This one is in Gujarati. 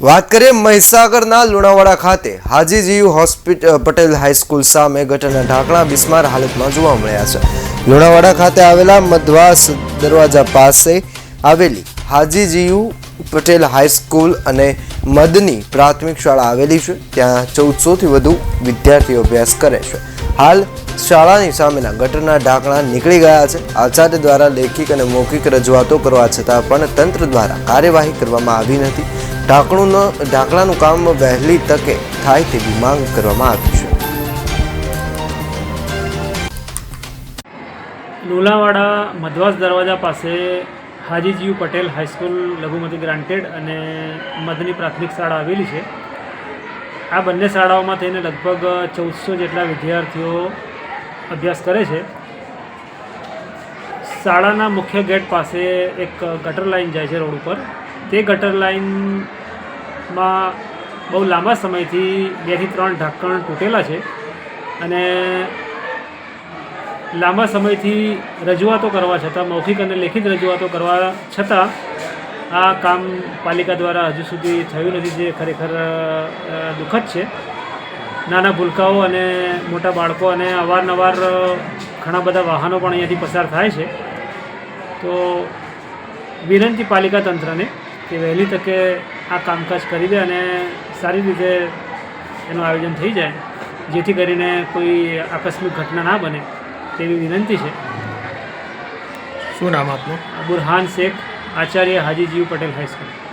વાત કરીએ મહીસાગરના લુણાવાડા ખાતે. હાજીજીયુ હોસ્પિટલ પટેલ હાઈસ્કૂલ સામે ગટરના ઢાંકણા બિસ્માર હાલતમાં જોવા મળ્યા છે. લુણાવાડા ખાતે આવેલા મધવાસ દરવાજા પાસે આવેલી હાજી જીયુ પટેલ હાઈસ્કૂલ અને મદની પ્રાથમિક શાળા આવેલી છે. ત્યાં ચૌદસોથી વધુ વિદ્યાર્થીઓ અભ્યાસ કરે છે. હાલ શાળાની સામેના ગટરના ઢાંકણા નીકળી ગયા છે. આચાર્ય દ્વારા લેખિક અને મૌખિક રજૂઆતો કરવા છતાં પણ તંત્ર દ્વારા કાર્યવાહી કરવામાં આવી નથી. ઢાંકણુંનો ઢાંકણાનું કામ વહેલી તકે થાય તેવી માંગ કરવામાં આવી છે. લુલાવાડા મધવાસ દરવાજા પાસે હાજીજીયુ પટેલ હાઈસ્કૂલ લઘુમતી ગ્રાન્ટેડ અને મદની પ્રાથમિક શાળા આવેલી છે. આ બંને શાળાઓમાં થઈને લગભગ ચૌદસો જેટલા વિદ્યાર્થીઓ અભ્યાસ કરે છે. શાળાના મુખ્ય ગેટ પાસે એક ગટર લાઈન જાય છે રોડ ઉપર. તે ગટર લાઈનમાં બહુ લાંબા સમયથી બેથી ત્રણ ઢાંકણ તૂટેલા છે અને લાંબા સમયથી રજૂઆતો કરવા છતાં, મૌખિક અને લેખિત રજૂઆતો કરવા છતાં, આ કામ પાલિકા દ્વારા હજુ સુધી થયું નથી, જે ખરેખર દુઃખદ છે. નાના ભૂલકાઓ અને મોટા બાળકો અને અવારનવાર ઘણા બધા વાહનો પણ અહીંયાથી પસાર થાય છે. તો વિનંતી પાલિકા તંત્રને કે વહેલી તકે આ કામકાજ કરી દે અને સારી રીતે એનું આયોજન થઈ જાય, જેથી કરીને કોઈ આકસ્મિક ઘટના ના બને. તેવી વિનંતી છે. શું નામ આપનું? બુરહાન શેખ આચાર્ય હાજીજીયુ પટેલ હાઈસ્કૂલ